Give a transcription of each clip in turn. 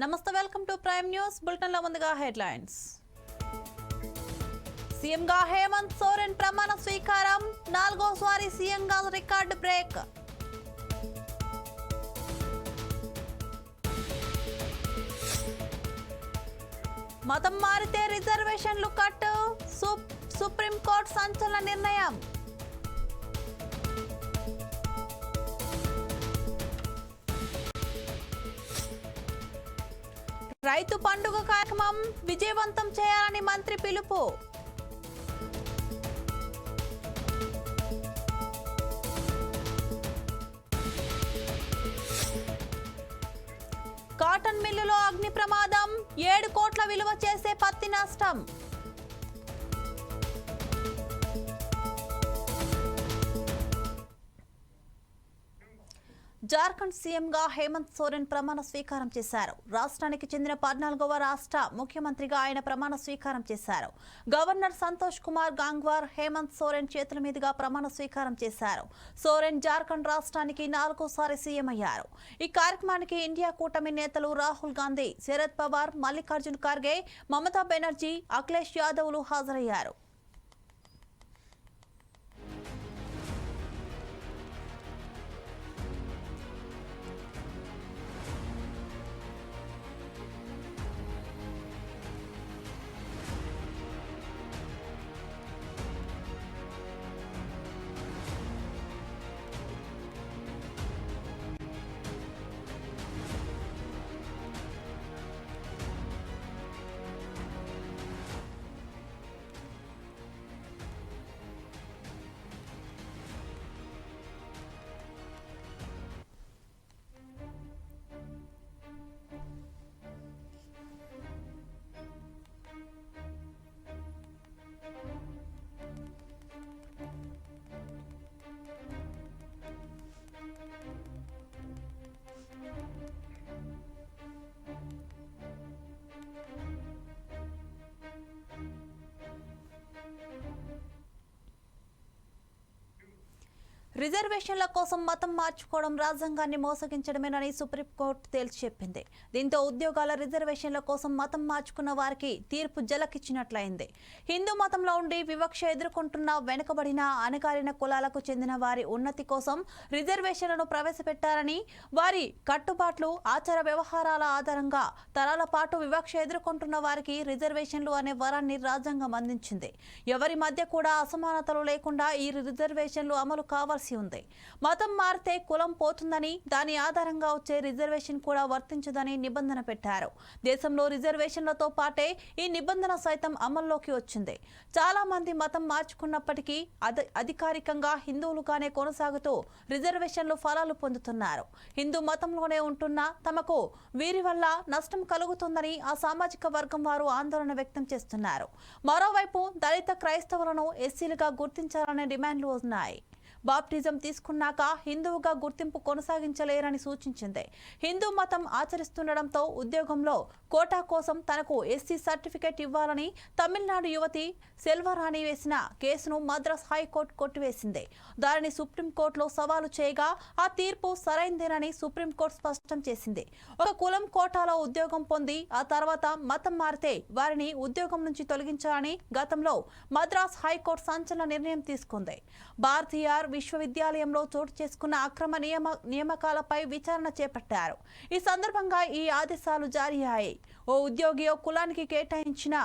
నమస్తే welcome to prime news. బులెటిన్లో ముందుగా హెడ్లైన్స్. సీఎంగా హేమంత్ సోరెన్ ప్రమాణ స్వీకారం. నాలుగోసారి సీఎంగా రికార్డు బ్రేక్. మతం మారితే రిజర్వేషన్లు కట్టు. సుప్రీంకోర్టు సంచలన నిర్ణయం. రైతు పండుగ కార్యక్రమం విజయవంతం చేయాలని మంత్రి పిలుపు. కాటన్ మిల్లులో అగ్ని ప్రమాదం ఏడు కోట్ల విలువ చేసే పత్తి నష్టం. జార్ఖండ్ సీఎంగా హేమంత్ సోరెన్ ప్రమాణ స్వీకారం చేశారు. రాష్ట్రానికి చెందిన పద్నాలుగవ రాష్ట్ర ముఖ్యమంత్రిగా ఆయన ప్రమాణ స్వీకారం చేశారు. గవర్నర్ సంతోష్ కుమార్ గాంగ్వార్ హేమంత్ సోరెన్ చేతుల మీదుగా ప్రమాణ స్వీకారం చేశారు. సోరెన్ జార్ఖండ్ రాష్ట్రానికి నాలుగోసారి సీఎం అయ్యారు. ఈ కార్యక్రమానికి ఇండియా కూటమి నేతలు రాహుల్ గాంధీ శరద్ పవార్ మల్లికార్జున్ ఖర్గే మమతా బెనర్జీ అఖిలేష్ యాదవ్లు హాజరయ్యారు. రిజర్వేషన్ల కోసం మతం మార్చుకోవడం రాజ్యాంగాన్ని మోసగించడమేనని సుప్రీంకోర్టు తేల్చి చెప్పింది. దీంతో ఉద్యోగాల రిజర్వేషన్ల కోసం మతం మార్చుకున్న వారికి తీర్పు జలకిచ్చినట్లయింది. హిందూ మతంలో ఉండి వివక్ష ఎదుర్కొంటున్న వెనుకబడిన అణగారిన కులాలకు చెందిన వారి ఉన్నతి కోసం రిజర్వేషన్లను ప్రవేశపెట్టారని వారి కట్టుబాట్లు ఆచార వ్యవహారాల ఆధారంగా తరాల పాటు వివక్ష ఎదుర్కొంటున్న వారికి రిజర్వేషన్లు అనే వరాన్ని రాజ్యాంగం అందించింది. ఎవరి మధ్య కూడా అసమానతలు లేకుండా ఈ రిజర్వేషన్లు అమలు కావాల్సి ఉంది. మతం మారితే కులం పోతుందని దాని ఆధారంగా వచ్చే రిజర్వేషన్ కూడా వర్తించదని నిబంధన పెట్టారు. దేశంలో రిజర్వేషన్లతో పాటే ఈ నిబంధన సైతం అమల్లోకి వచ్చింది. చాలా మంది మతం మార్చుకున్నప్పటికీ అధ- అధికారికంగా హిందువులుగానే కొనసాగుతూ రిజర్వేషన్లు ఫలాలు పొందుతున్నారు. హిందూ మతంలోనే ఉంటున్నా తమకు వీరి వల్ల నష్టం కలుగుతుందని ఆ సామాజిక వర్గం వారు ఆందోళన వ్యక్తం చేస్తున్నారు. మరోవైపు దళిత క్రైస్తవులను ఎస్సీలుగా గుర్తించాలనే డిమాండ్లు ఉన్నాయి. బాప్టిజం తీసుకున్నాక హిందువుగా గుర్తింపు కొనసాగించలేరని సూచించింది. హిందూ మతం ఆచరిస్తుండటంతో ఉద్యోగంలో కోటా కోసం తనకు ఎస్సీ సర్టిఫికేట్ ఇవ్వాలని తమిళనాడు యువతి సెల్వరాణి వేసిన కేసును మద్రాస్ హైకోర్టు కొట్టివేసింది. దానిని సుప్రీంకోర్టులో సవాలు చేయగా ఆ తీర్పు సరైందేనని సుప్రీంకోర్టు స్పష్టం చేసింది. ఒక కులం కోటాలో ఉద్యోగం పొంది ఆ తర్వాత మతం మారితే వారిని ఉద్యోగం నుంచి తొలగించాలని గతంలో మద్రాస్ హైకోర్టు సంచలన నిర్ణయం తీసుకుంది. భారతీయ విశ్వవిద్యాలయంలో చోటు చేసుకున్న అక్రమ నియమ నియామకాలపై విచారణ చేపట్టారు. ఈ సందర్భంగా ఈ ఆదేశాలు జారీ అయ్యాయి. ఓ ఉద్యోగి ఓ కులానికి కేటాయించిన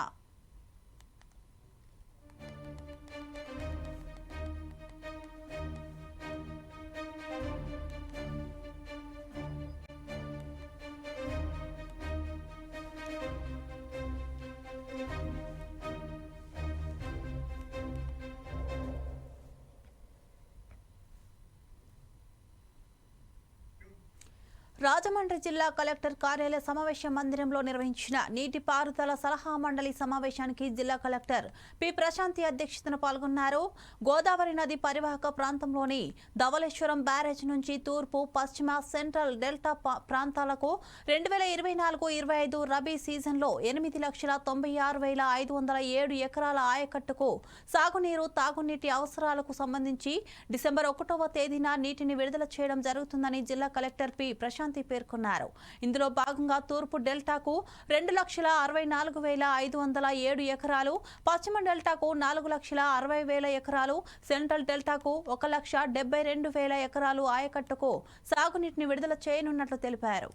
రాజమండ్రి జిల్లా కలెక్టర్ కార్యాలయ సమావేశ మందిరంలో నిర్వహించిన నీటిపారుదల సలహా మండలి సమావేశానికి జిల్లా కలెక్టర్ పి. ప్రశాంతి అధ్యక్షతన పాల్గొన్నారు. గోదావరి నది పరివాహక ప్రాంతంలోని ధవళేశ్వరం బ్యారేజ్ నుంచి తూర్పు పశ్చిమ సెంట్రల్ డెల్టా ప్రాంతాలకు రెండు వేల ఇరవై నాలుగు ఇరవై ఐదు రబీ సీజన్లో ఎనిమిది లక్షల తొంభై ఆరు వేల ఐదు వందల ఏడు ఎకరాల ఆయకట్టుకు సాగునీరు తాగునీటి అవసరాలకు సంబంధించి డిసెంబర్ ఒకటవ తేదీన నీటిని విడుదల చేయడం జరుగుతుందని జిల్లా కలెక్టర్ పి. ప్రశాంత్ క్రాంతి పేర్కొన్నారు. ఇందులో భాగంగా తూర్పు డెల్టాకు రెండు లక్షల అరవై నాలుగు వేల ఐదు వందల ఏడు ఎకరాలు పశ్చిమ డెల్టాకు నాలుగు లక్షల అరవై వేల ఎకరాలు సెంట్రల్ డెల్టాకు ఒక లక్ష డెబ్బై రెండు వేల ఎకరాలు ఆయకట్టుకు సాగునీటిని విడుదల చేయనున్నట్లు తెలిపారు.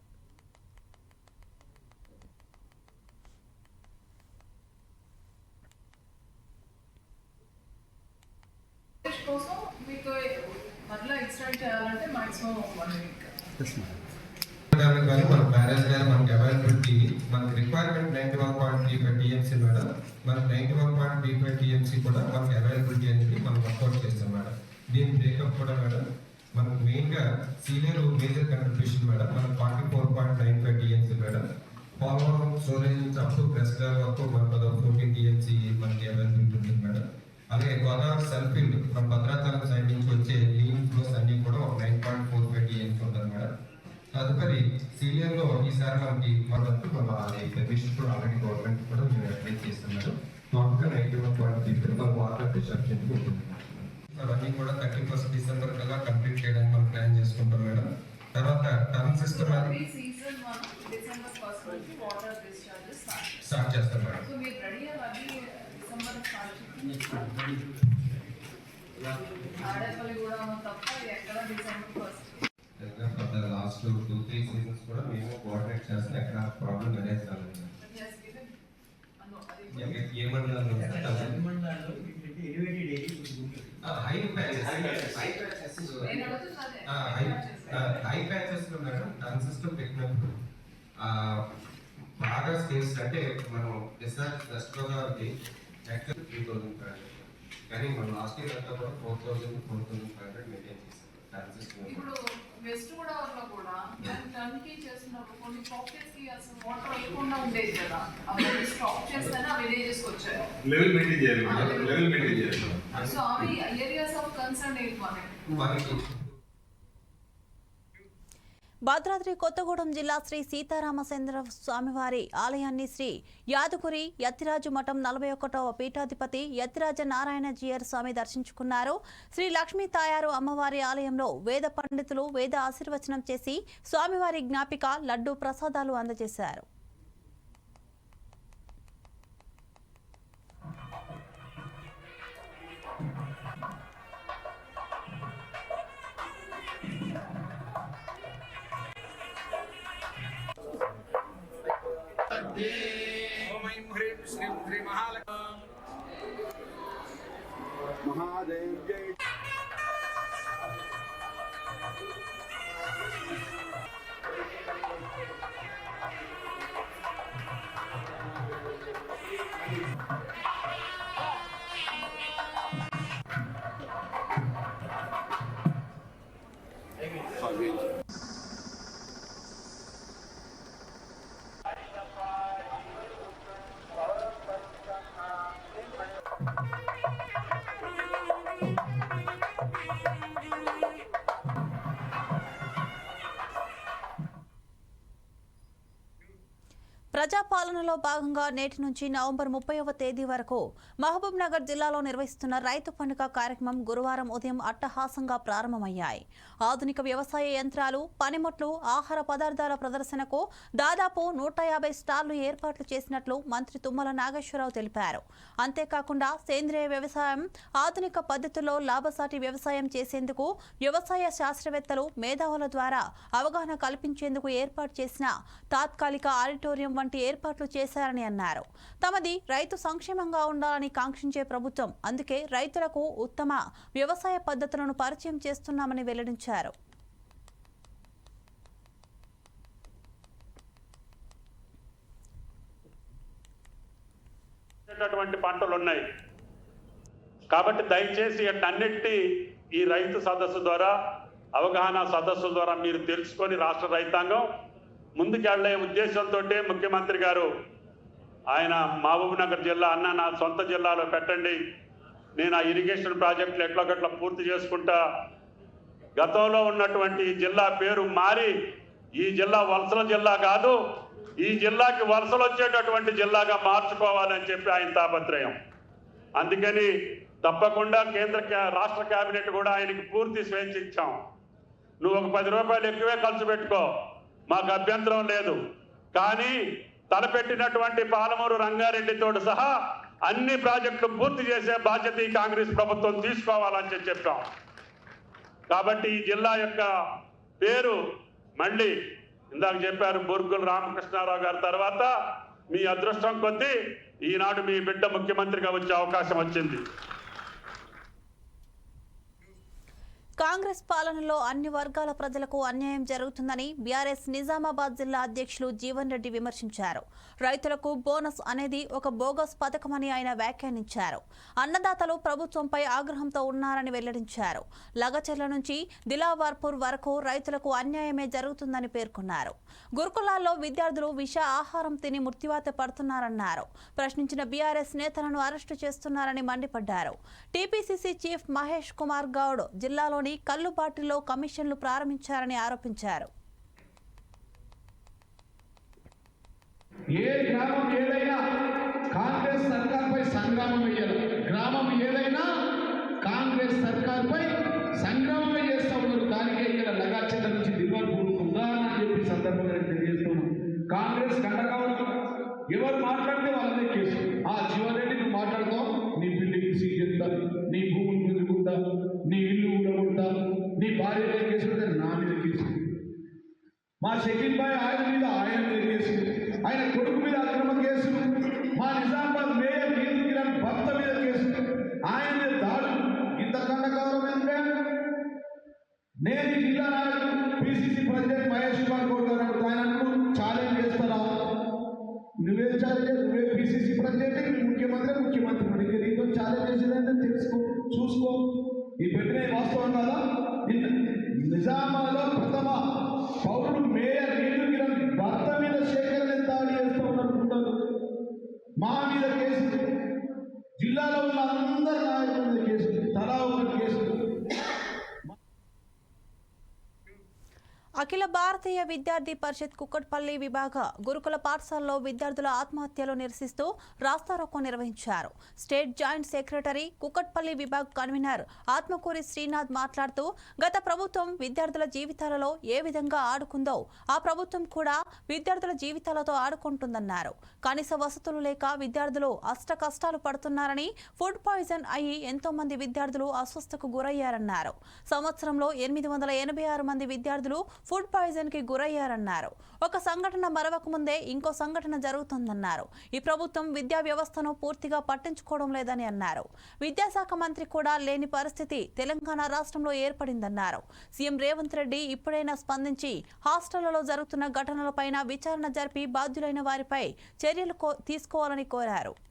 కోసం మీకు మళ్ళీ ఎక్స్టెండ్ చేయాలంటే మాక్సిమం వన్ వీక్ కానీ మన బ్యారేజ్ కానీ మనకి అవైలబిలిటీ మనకి requirement ninety one point three five TMC madam. మనకి ninety one point three five TMC కూడా మనకి అవైలబిలిటీ అనేది మనం వర్కౌట్ చేస్తాం మేడం. దీని బ్రేకప్ కూడా మేడం మనకు మెయిన్గా సీనియర్ మేజర్ కంట్రిబ్యూషన్ మేడం. మన forty four point nine five TMC madam. Former storage నుంచి అప్ టు ప్రెస్ వరకు మనకు ఫోర్టీన్ టీఎంసీ మనకి అవైలబిలిటీ ఉంటుంది మేడం. అలాగే గోదావరి సెల్ఫీల్డ్ మన భద్రాచలం సైడ్ నుంచి వచ్చే లీన్ ఫ్లోస్ అన్ని కూడా ఒక nine point four five TMC madam madam తదుపరి సీనియర్లో ఈసారి మనకి మనకు మన పెర్మిషన్ కూడా ఆల్రెడీ గవర్నమెంట్ కూడా మేము అప్లై చేస్తున్నారు. టోటల్గా నైన్టీ వన్ పాయింట్ ఫిఫ్టీ మన వాటర్ డిస్ట్రక్షన్ ఉంటుంది అవన్నీ కూడా థర్టీ ఫస్ట్ డిసెంబర్ కల్లా కంప్లీట్ చేయడానికి మనం ప్లాన్ చేసుకుంటాం మేడం. తర్వాత టర్న్ సిస్టమ్ స్టార్ట్ చేస్తాం. మేడం. ఆడపల్లి కూడా తప్ప ఎక్కడ December first last two three seasons కూడా మేము కోఆర్డినేట్ చేస్తాం ఎక్కడ ప్రాబ్లం అనేది హై ప్యాచెస్లో మేడం టర్న్ సిస్టమ్ పెట్టినప్పుడు ఆ, బాగా స్పేస్ అంటే మనం డిశ్చార్జ్ వెస్ట్ గోదావరికి actual three thousand five hundred. కానీ మనం లాస్ట్ ఇయర్ అంతా కూడా four thousand four thousand five hundred maintain చేస్తాం టర్న్ సిస్టమ్ ఇప్పుడు వెస్ట్ గోదావరిలో కూడా టర్న్కి చేస్తున్నప్పుడు కొన్ని పాకెట్స్కి అసలు వాటర్ వెళ్ళకుండా ఉండేది కదా. అవన్నీ స్టాప్ చేస్తేనే ఆ విలేజెస్ వచ్చాయి. లెవెల్ మెయింటైన్ చేయాలి లెవెల్ మెయింటైన్ చేయాలి. సో అవి ఏరియాస్ ఆఫ్ కన్సర్న్ ఏంటి మనకి భద్రాద్రి కొత్తగూడెం జిల్లా శ్రీ సీతారామచంద్ర స్వామివారి ఆలయాన్ని శ్రీ యాదగిరి యతిరాజు మఠం నలభై ఒకటవ పీఠాధిపతి యతిరాజ నారాయణ జీయర్ స్వామి దర్శించుకున్నారు. శ్రీ లక్ష్మీ తాయారు అమ్మవారి ఆలయంలో వేద పండితులు వేద ఆశీర్వచనం చేసి స్వామివారి జ్ఞాపిక లడ్డు ప్రసాదాలు అందజేశారు. ఓం ఐం హ్రీం శ్రీం శ్రీ మహాలక్ష్మి ప్రజాపాలనలో భాగంగా నేటి నుంచి నవంబర్ ముప్పైవ తేదీ వరకు మహబూబ్ నగర్ జిల్లాలో నిర్వహిస్తున్న రైతు పండుగ కార్యక్రమం గురువారం ఉదయం అట్టహాసంగా ప్రారంభమయ్యాయి. ఆధునిక వ్యవసాయ యంత్రాలు పనిముట్లు ఆహార పదార్థాల ప్రదర్శనకు దాదాపు నూట యాభై స్టాళ్ళు ఏర్పాట్లు చేసినట్లు మంత్రి తుమ్మల నాగేశ్వరరావు తెలిపారు. అంతేకాకుండా సేంద్రియ వ్యవసాయం ఆధునిక పద్ధతుల్లో లాభసాటి వ్యవసాయం చేసేందుకు వ్యవసాయ శాస్త్రవేత్తలు మేధావుల ద్వారా అవగాహన కల్పించేందుకు ఏర్పాటు చేసిన తాత్కాలిక ఆడిటోరియం వంటి ఏర్పాట్లు చేశారని అన్నారు. తమది రైతు సంక్షేమంగా ఉండాలని కాంక్షించే ప్రభుత్వం. అందుకే రైతులకు ఉత్తమ వ్యవసాయ పద్ధతులను పరిచయం చేస్తున్నామని వెల్లడించారు. చేసేటటువంటి పంటలు ఉన్నాయి. కాబట్టి దయచేసి అన్నిటి ఈ రైతు సదస్సు ద్వారా అవగాహన సదస్సు ద్వారా మీరు తెలుసుకొని రాష్ట్ర రైతాంగం ముందుకెళ్ళే ఉద్దేశంతో ముఖ్యమంత్రి గారు ఆయన మహబూబ్నగర్ జిల్లా అన్న నా సొంత జిల్లాలో పెట్టండి. నేను ఆ ఇరిగేషన్ ప్రాజెక్టులు ఎట్లా పూర్తి చేసుకుంటా. గతంలో ఉన్నటువంటి ఈ జిల్లా పేరు మారి ఈ జిల్లా వలసల జిల్లా కాదు ఈ జిల్లాకి వలసలు వచ్చేటటువంటి జిల్లాగా మార్చుకోవాలని చెప్పి ఆయన తాపత్రయం. అందుకని తప్పకుండా కేంద్ర రాష్ట్ర కేబినెట్ కూడా ఆయనకి పూర్తి స్వేచ్ఛ ఇచ్చాం. నువ్వు ఒక పది రూపాయలు ఎక్కువే ఖర్చు పెట్టుకో. మాకు అభ్యంతరం లేదు. కానీ తలపెట్టినటువంటి పాలమూరు రంగారెడ్డితో సహా అన్ని ప్రాజెక్టులు పూర్తి చేసే బాధ్యత ఈ కాంగ్రెస్ ప్రభుత్వం తీసుకోవాలని చెప్పాం. కాబట్టి ఈ జిల్లా యొక్క పేరు మళ్ళీ ఇందాక చెప్పారు బుర్గుల రామకృష్ణారావు గారి తర్వాత మీ అదృష్టం కొద్దీ ఈనాడు మీ బిడ్డ ముఖ్యమంత్రిగా వచ్చే అవకాశం వచ్చింది. కాంగ్రెస్ పాలనలో అన్ని వర్గాల ప్రజలకు అన్యాయం జరుగుతుందని బీఆర్ఎస్ నిజామాబాద్ జిల్లా అధ్యక్షులు జీవన్ రెడ్డి విమర్శించారు. రైతులకు బోనస్ అనేది ఒక బోగస్ పథకమని ఆయన వ్యాఖ్యానించారు. అన్నదాతలు ప్రభుత్వంపై ఆగ్రహంతో ఉన్నారని వెల్లడించారు. లగచర్ల నుంచి దిలావర్పూర్ వరకు రైతులకు అన్యాయమే జరుగుతుందని పేర్కొన్నారు. గురుకులాల్లో విద్యార్థులు విష ఆహారం తిని మృత్యువాత పడుతున్నారన్నారు. ప్రశ్నించిన బీఆర్ఎస్ నేతలను అరెస్టు చేస్తున్నారని మండిపడ్డారు. టీపీసీసీ చీఫ్ మహేష్ కుమార్ గౌడ్ జిల్లాలోని కల్లుబాటిలో కమిషన్లు ప్రారంభించారని ఆరోపించారు. ఏ గ్రామం ఏదైనా కాంగ్రెస్ సర్కార్పై సంగ్రామం వేయాలి. గ్రామం ఏదైనా కాంగ్రెస్ సర్కార్పై సంగ్రామమే చేస్తా ఉన్నారు. దానికే ఇక్కడ లగాచంద నుంచి దివాల్పూర్ ఉదాహరణ అని చెప్పి సందర్భంగా నేను తెలియజేస్తున్నాను. కాంగ్రెస్ కండకావడం ఎవరు మాట్లాడితే వాళ్ళదే కేసు. ఆ జీవరెడ్డి నువ్వు మాట్లాడతావు నీ బిల్డింగ్ సీజ్ ఎంత నీ భూమి షకీల్ భాయ్ ఆయన మీద ఆయన మీద కేసు. ఆయన కొడుకు మీద అక్రమ కేసు. మా నిజామాబాద్ మేయర్ గీతు కిరణ్ భర్త మీద కేసు. ఆయన మీద దాడులు. ఇంత కండకవరం ఎందుకంటే నేను జిల్లా నాయకుడు పిసిసి ప్రెసిడెంట్ మహేష్ కుమార్ కోరుతాను గారు ఆయన ఛాలెంజ్ చేస్తారా? నువ్వే ఛాలెంజ్ నువ్వే పిసిసి ప్రెసిడెంట్ ముఖ్యమంత్రి ముఖ్యమంత్రి నీకు నీతో ఛాలెంజ్ చేసేదంటే తెలుసుకో చూసుకో. ఈ పెట్టిన వాస్తవం కాదా? నిన్న నిజామాబాద్లో ప్రథమ పౌరుడు మేయర్ నీళ్ళు కిరణ్ భర్త మీద సేకరణ దాడి చేస్తూ ఉన్నట్టున్నారు మా మీద కేసు జిల్లాలో ఉన్న అందరి నాయకుల మీద కేసు తలా ఒక కేసు అఖిల భారతీయ విద్యార్థి పరిషత్ కుక్కట్పల్లి విభాగ గురుకుల పాఠశాలలో విద్యార్థుల ఆత్మహత్యలు నిరసిస్తూ రాస్తారోకో నిర్వహించారు. State joint secretary Kukatpally vibhag convener Atmakuri Srinath మాట్లాడుతూ గత ప్రభుత్వం విద్యార్థుల జీవితాలలో ఏ విధంగా ఆడుకుందో ఆ ప్రభుత్వం కూడా విద్యార్థుల జీవితాలతో ఆడుకుంటుందన్నారు. కనీస వసతులు లేక విద్యార్థులు అష్ట కష్టాలు పడుతున్నారని ఫుడ్ పాయిజన్ అయ్యి ఎంతో మంది విద్యార్థులు అస్వస్థకు గురయ్యారన్నారు. సంవత్సరంలో ఎనిమిది వందల ఎనభై ఆరు మంది విద్యార్థులు ఫుడ్ పాయిజన్కి గురయ్యారన్నారు. ఒక సంఘటన మరవక ముందే ఇంకో సంఘటన జరుగుతుందన్నారు. ఈ ప్రభుత్వం విద్యా వ్యవస్థను పూర్తిగా పట్టించుకోవడం లేదని అన్నారు. విద్యాశాఖ మంత్రి కూడా లేని పరిస్థితి తెలంగాణ రాష్ట్రంలో ఏర్పడిందన్నారు. సీఎం రేవంత్ రెడ్డి ఇప్పుడైనా స్పందించి హాస్టళ్ళలో జరుగుతున్న ఘటనలపైన విచారణ జరిపి బాధ్యులైన వారిపై చర్యలు కో- తీసుకోవాలని కోరారు.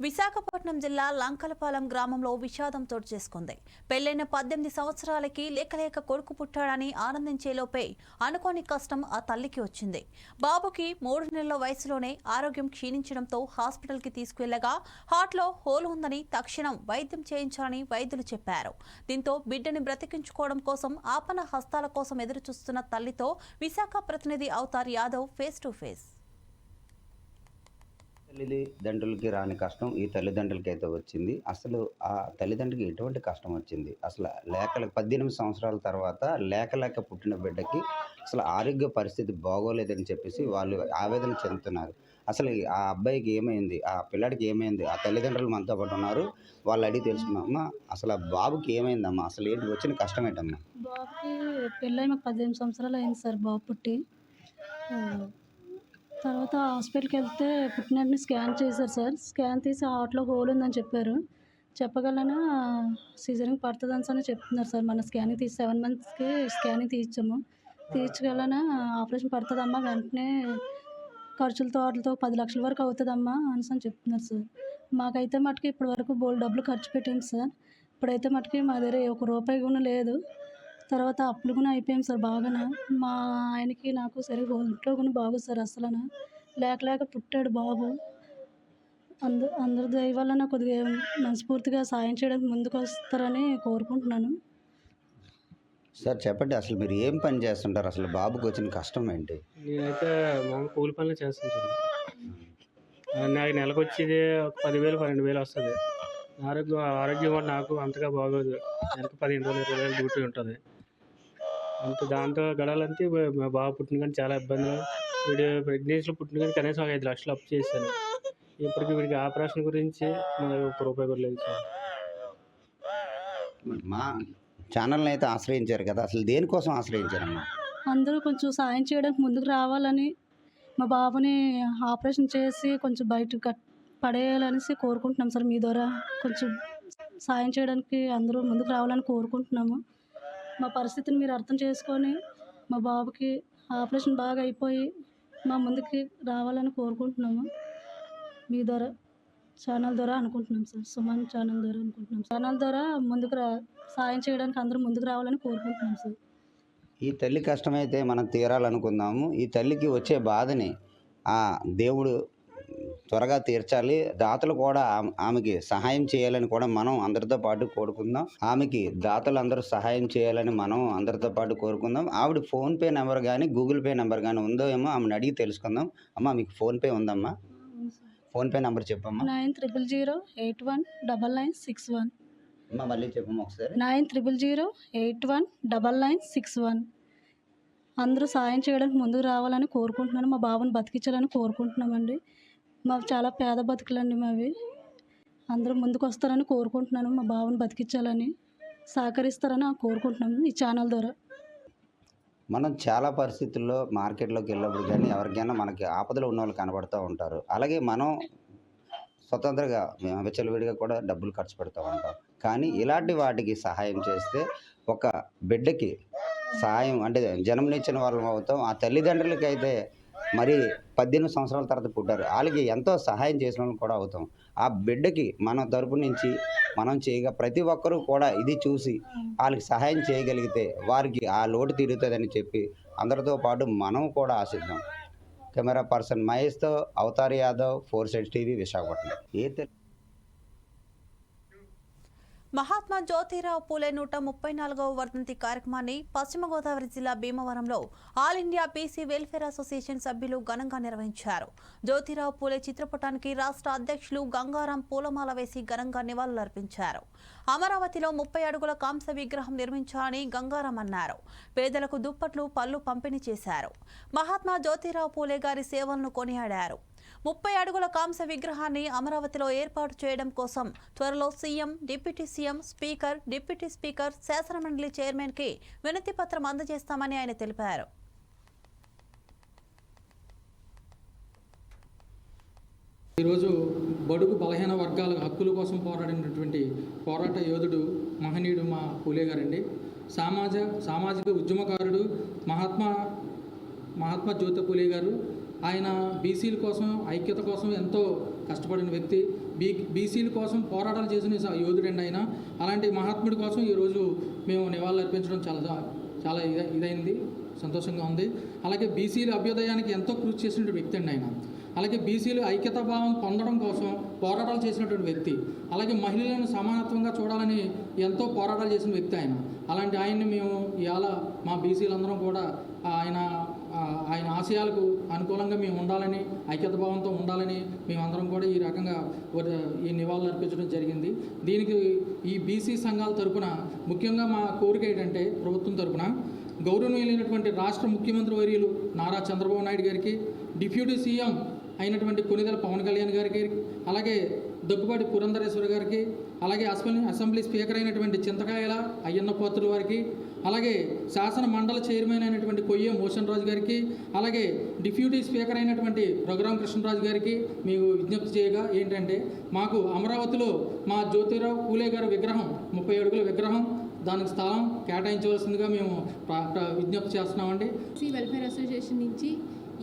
విశాఖపట్నం జిల్లా లంకలపాలెం గ్రామంలో విషాదం చోటు చేసుకుంది. పెళ్ళైన పద్దెనిమిది సంవత్సరాలకి లేకలేక కొడుకు పుట్టాడని ఆనందించేలోపే అనుకోని కష్టం ఆ తల్లికి వచ్చింది. బాబుకి మూడు నెలల వయసులోనే ఆరోగ్యం క్షీణించడంతో హాస్పిటల్కి తీసుకువెళ్ళగా హార్ట్లో హోల్ ఉందని తక్షణం వైద్యం చేయించాలని వైద్యులు చెప్పారు. దీంతో బిడ్డని బ్రతికించుకోవడం కోసం ఆపన హస్తాల కోసం ఎదురుచూస్తున్న తల్లితో విశాఖ ప్రతినిధి Avatar Yadav face to face. తల్లిదండ్రులకి రాని కష్టం ఈ తల్లిదండ్రులకి అయితే వచ్చింది. అసలు ఆ తల్లిదండ్రులకి ఎటువంటి కష్టం వచ్చింది? అసలు లేఖలకు పద్దెనిమిది సంవత్సరాల తర్వాత లేక లేక పుట్టిన బిడ్డకి అసలు ఆరోగ్య పరిస్థితి బాగోలేదని చెప్పేసి వాళ్ళు ఆవేదన చెందుతున్నారు. అసలు ఆ అబ్బాయికి ఏమైంది? ఆ పిల్లాడికి ఏమైంది? ఆ తల్లిదండ్రులు మనతో పాటు ఉన్నారు. వాళ్ళు అడిగి తెలుసుకున్నాం అమ్మా అసలు ఆ బాబుకి ఏమైందమ్మా? అసలు ఏంటి? వచ్చిన కష్టం ఏంటమ్మా? బాబుకి పెళ్ళై మాకు పద్దెనిమిది సంవత్సరాలు అయింది సార్ బాబు పుట్టి. తర్వాత హాస్పిటల్కి వెళ్తే పుట్టినని స్కాన్ చేశారు సార్. స్కాన్ తీసి హార్ట్లో హోల్ ఉందని చెప్పారు. చెప్పగలనా? సీజరింగ్ పడుతుంది అని చెప్తున్నారు సార్. మన స్కానింగ్ తీసి సెవెన్ మంత్స్కి స్కానింగ్ తీయించాము. తీర్చగలనా ఆపరేషన్ పడుతుందమ్మా వెంటనే ఖర్చులతో వాటితో పది లక్షల వరకు అవుతుందమ్మా అని అని చెప్తున్నారు సార్. మాకైతే మటుకు ఇప్పటి వరకు బోల్ డబ్బులు ఖర్చు పెట్టింది సార్. ఇప్పుడైతే మటుకు మా దగ్గర ఒక రూపాయి కూడా లేదు. తర్వాత అప్పులు కూడా అయిపోయాం సార్ బాగాన. మా ఆయనకి నాకు సరిగ్గా ఒంట్లో కూడా బాగోదు సార్ అసలు లేక లేక పుట్టాడు బాబు. అందు అందరి దయ వలన కొద్దిగా మనస్ఫూర్తిగా సాయం చేయడానికి ముందుకు వస్తారని కోరుకుంటున్నాను. సార్ చెప్పండి అసలు మీరు ఏం పని చేస్తుంటారు? అసలు బాబుకి వచ్చిన కష్టం ఏంటి? నేనైతే మామూలు కూలి పనులు ఆ, నాకు నెలకు వచ్చేది ఒక పదివేలు పన్నెండు వేలు వస్తుంది. ఆరోగ్యం ఆరోగ్యం కూడా నాకు అంతగా బాగోదు. నెలకు పదిహేను రోజులు ఇరవై వేలు డ్యూటీ ఉంటుంది. అంత దాంతో గడాలంటే మా బాబు పుట్టిన కానీ చాలా ఇబ్బందులు వీడు ప్రెగ్నెన్సీలో పుట్టిన కానీ కనీసం ఒక ఐదు లక్షలు అప్పు చేశాను ఇప్పటికి వీడికి ఆపరేషన్ గురించి ఒక్క రూపాయి కూడా లేదు సార్. మా ఛానల్ని అయితే ఆశ్రయించారు కదా అసలు దేనికోసం ఆశ్రయించారమ్మా? అందరూ కొంచెం సాయం చేయడానికి ముందుకు రావాలని మా బాబుని ఆపరేషన్ చేసి కొంచెం బయట కట్ పడేయాలనేసి కోరుకుంటున్నాం సార్ మీ ద్వారా. కొంచెం సాయం చేయడానికి అందరూ ముందుకు రావాలని కోరుకుంటున్నాము. మా పరిస్థితిని మీరు అర్థం చేసుకొని మా బాబుకి ఆపరేషన్ బాగా అయిపోయి మా ముందుకి రావాలని కోరుకుంటున్నాము. మీ ద్వారా ఛానల్ ద్వారా అనుకుంటున్నాం సార్. సుమన్ ఛానల్ ద్వారా అనుకుంటున్నాం ఛానల్ ద్వారా ముందుకు రా సాయం చేయడానికి అందరూ ముందుకు రావాలని కోరుకుంటున్నాం సార్. ఈ తల్లి కష్టమైతే మనం తీరాలనుకుందాము. ఈ తల్లికి వచ్చే బాధని ఆ దేవుడు త్వరగా తీర్చాలి. దాతలు కూడా ఆమె- ఆమెకి సహాయం చేయాలని కూడా మనం అందరితో పాటు కోరుకుందాం. ఆమెకి దాతలు అందరూ సహాయం చేయాలని మనం అందరితో పాటు కోరుకుందాం. ఆవిడ ఫోన్పే నెంబర్ కానీ గూగుల్ పే నెంబర్ కానీ ఉందో ఏమో ఆమెను అడిగి తెలుసుకుందాం. అమ్మ మీకు ఫోన్పే ఉందమ్మా? ఫోన్పే నెంబర్ చెప్పమ్మా. Nine triple zero eight one double nine six one. అమ్మ మళ్ళీ చెప్పమ్మా ఒకసారి. Nine triple zero eight one double nine six one. అందరూ సాయం చేయడానికి ముందుకు రావాలని కోరుకుంటున్నాను. మా బాబుని బతికించాలని కోరుకుంటున్నామండి. మాకు చాలా పేద బతుకులండి మావి. అందరూ ముందుకు వస్తారని కోరుకుంటున్నాను మా బావని బతికించాలని సహకరిస్తారని కోరుకుంటున్నాము ఈ ఛానల్ ద్వారా. మనం చాలా పరిస్థితుల్లో మార్కెట్లోకి వెళ్ళినప్పుడు కానీ ఎవరికైనా మనకి ఆపదలో ఉన్న వాళ్ళు కనబడుతూ ఉంటారు. అలాగే మనం స్వతంత్రంగా విచ్చలవిడిగా కూడా డబ్బులు ఖర్చు పెడతా ఉంటాం. కానీ ఇలాంటి వాటికి సహాయం చేస్తే ఒక బిడ్డకి సహాయం అంటే జన్మనిచ్చిన వాళ్ళం అవుతాం. ఆ తల్లిదండ్రులకి అయితే మరి పద్దెనిమిది సంవత్సరాల తర్వాత పుట్టారు. వాళ్ళకి ఎంతో సహాయం చేసిన కూడా అవుతాం. ఆ బిడ్డకి మన తరపు నుంచి మనం చేయగా ప్రతి ఒక్కరూ కూడా ఇది చూసి వాళ్ళకి సహాయం చేయగలిగితే వారికి ఆ లోటు తీరుతుందని చెప్పి అందరితో పాటు మనం కూడా ఆశిద్దాం. Camera person మహేష్తో Avatar Yadav four sides TV Visakhapatnam. ఏ తె- మహాత్మా జ్యోతిరావు పూలే నూట ముప్పై నాలుగవ వర్ధంతి కార్యక్రమాన్ని పశ్చిమ గోదావరి జిల్లా భీమవరంలో all India BC welfare association సభ్యులు ఘనంగా నిర్వహించారు. జ్యోతిరావు పూలే చిత్రపటానికి రాష్ట్ర అధ్యక్షులు గంగారాం పూలమాల వేసి ఘనంగా నివాళులర్పించారు. అమరావతిలో ముప్పై అడుగుల కాంస్య విగ్రహం నిర్మించాలని గంగారాం అన్నారు. పేదలకు దుప్పట్లు పళ్ళు పంపిణీ చేశారు. మహాత్మా జ్యోతిరావు పూలే గారి సేవలను కొనియాడారు. ముప్పై అడుగుల కాంస్య విగ్రహాన్ని అమరావతిలో ఏర్పాటు చేయడం కోసం త్వరలో CM deputy CM speaker deputy speaker శాసనమండలి చైర్మన్కి వినతి పత్రం అందజేస్తామని ఆయన తెలిపారు. ఈరోజు బడుగు బలహీన వర్గాల హక్కుల కోసం పోరాడినటువంటి పోరాట యోధుడు మహనీయుడు మా పూలే గారండి. సామాజ సామాజిక ఉద్యమకారుడు మహాత్మా మహాత్మా జ్యోతి పూలే గారు ఆయన బీసీల కోసం ఐక్యత కోసం ఎంతో కష్టపడిన వ్యక్తి. బీ బీసీల కోసం పోరాటాలు చేసిన యోధుడండి ఆయన. అలాంటి మహాత్ముడి కోసం ఈరోజు మేము నివాళులు అర్పించడం చాలా చాలా ఇద- ఇదైంది. సంతోషంగా ఉంది. అలాగే బీసీల అభ్యుదయానికి ఎంతో కృషి చేసినటువంటి వ్యక్తి అండి ఆయన. అలాగే బీసీలు ఐక్యతాభావం పొందడం కోసం పోరాటాలు చేసినటువంటి వ్యక్తి. అలాగే మహిళలను సమానత్వంగా చూడాలని ఎంతో పోరాటాలు చేసిన వ్యక్తి ఆయన. అలాంటి ఆయన్ని మేము ఇవాళ మా బీసీలందరం కూడా ఆయన ఆయన ఆశయాలకు అనుకూలంగా మేము ఉండాలని ఐక్యత భావంతో ఉండాలని మేమందరం కూడా ఈ రకంగా ఈ నివాళులు అర్పించడం జరిగింది. దీనికి ఈ బీసీ సంఘాల తరపున ముఖ్యంగా మా కోరిక ఏంటంటే ప్రభుత్వం తరపున గౌరవనీయులైనటువంటి రాష్ట్ర ముఖ్యమంత్రి వర్యులు నారా చంద్రబాబు నాయుడు గారికి డిప్యూటీ సీఎం అయినటువంటి కొనిదెల పవన్ కళ్యాణ్ గారికి అలాగే దగ్గుబాటి పురంధరేశ్వర గారికి అలాగే అసెంబ్లీ అసెంబ్లీ స్పీకర్ అయినటువంటి చింతకాయల అయ్యన్న పోతుల వారికి అలాగే శాసన మండలి చైర్మన్ అయినటువంటి కొయ్య మోషన్ రాజు గారికి అలాగే డిప్యూటీ స్పీకర్ అయినటువంటి రఘురామ కృష్ణరాజు గారికి మీకు విజ్ఞప్తి చేయగా ఏంటంటే మాకు అమరావతిలో మా జ్యోతిరావు పూలే గారి విగ్రహం ముప్పై అడుగుల విగ్రహం దానికి స్థలం కేటాయించవలసిందిగా మేము విజ్ఞప్తి చేస్తున్నామండి. వెల్ఫేర్ అసోసియేషన్ నుంచి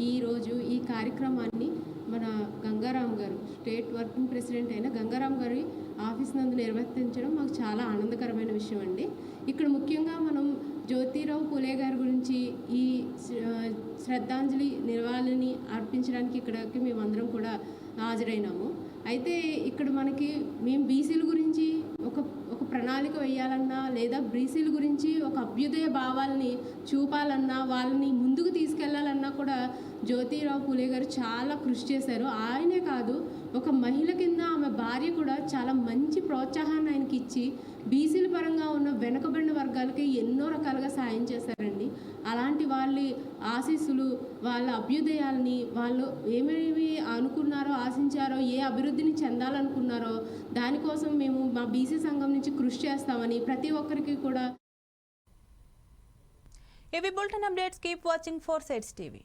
ఈరోజు ఈ కార్యక్రమాన్ని మన గంగారాం గారు స్టేట్ వర్కింగ్ ప్రెసిడెంట్ అయిన గంగారాం గారి ఆఫీస్ నందు నిర్వర్తించడం మాకు చాలా ఆనందకరమైన విషయం అండి ఇక్కడ ముఖ్యంగా మనం జ్యోతిరావు పులే గారి గురించి ఈ శ్రద్ధాంజలి నివాళిని అర్పించడానికి ఇక్కడికి మేమందరం కూడా హాజరైనాము. అయితే ఇక్కడ మనకి మేము బీసీల గురించి ఒక ఒక ప్రణాళిక వేయాలన్నా లేదా బీసీల గురించి ఒక అభ్యుదయ భావాల్ని చూపాలన్నా వాళ్ళని ముందుకు తీసుకెళ్ళాలన్నా కూడా జ్యోతిరావు పూలే గారు చాలా కృషి చేశారు. ఆయనే కాదు ఒక మహిళ కింద ఆమె భార్య కూడా చాలా మంచి ప్రోత్సాహాన్ని ఆయనకి ఇచ్చి బీసీల పరంగా ఉన్న వెనుకబడిన వర్గాలకి ఎన్నో రకాలుగా సాయం చేశారండి. అలాంటి వాళ్ళ ఆశీస్సులు వాళ్ళ అభ్యుదయాల్ని వాళ్ళు ఏమేమి అనుకున్నారో ఆశించారో ఏ అభివృద్ధిని చెందాలనుకున్నారో దానికోసం మేము మా బీసీ సంఘం నుంచి కృషి చేస్తామని ప్రతి ఒక్కరికి కూడా ఇవి bulletin updates keep watching four sides TV.